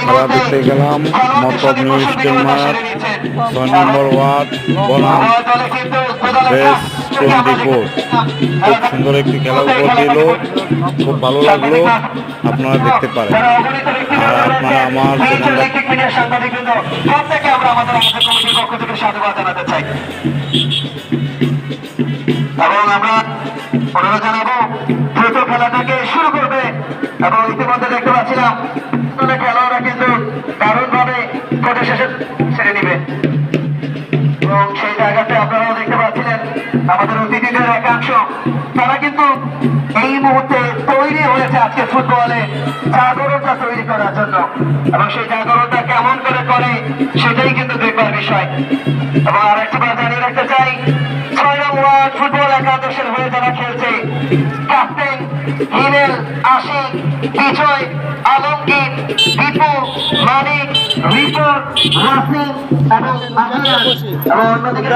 খেলা দেখতে গেলাম। মতলব নিউ স্টিল মাঠ ছয় নম্বর ওয়ার্ড, বনাম। খুব সুন্দর একটি খেলা উপর খুব ভালো লাগল। আপনারা দেখতে পারেন। আর আপনারা আমার এবং আমরা অনুরোধ জানাব দ্রুত খেলাটাকে এবং ইতিমধ্যে দেখতে পাচ্ছিলাম খেলোয়াড়রা কিন্তু দারুণভাবে কোর্টের শেষে ছেড়ে নিবে। এবং সেই জায়গাতে আপনারাও দেখতে পাচ্ছিলেন আমাদের অতিথিদের একাংশ। তারা কিন্তু এই মুহূর্তে তৈরি হয়েছে আজকে ফুটবলে জাগরণটা তৈরি করার জন্য। এবং সেই জাগরণটা কেমন করে করে সেটাই কিন্তু দেখবার বিষয়। এবং আরেকটি কথা জানিয়ে রাখতে চাই, ছয় নং ওয়ার্ড ফুটবল একাদশের হয়ে যারা খেলছে ক্যাপ্টেন হিমেল আশিক বিজয় আলমগীর দীপু মানিক রিপোর্ট রাসিম এবং অন্যদিকে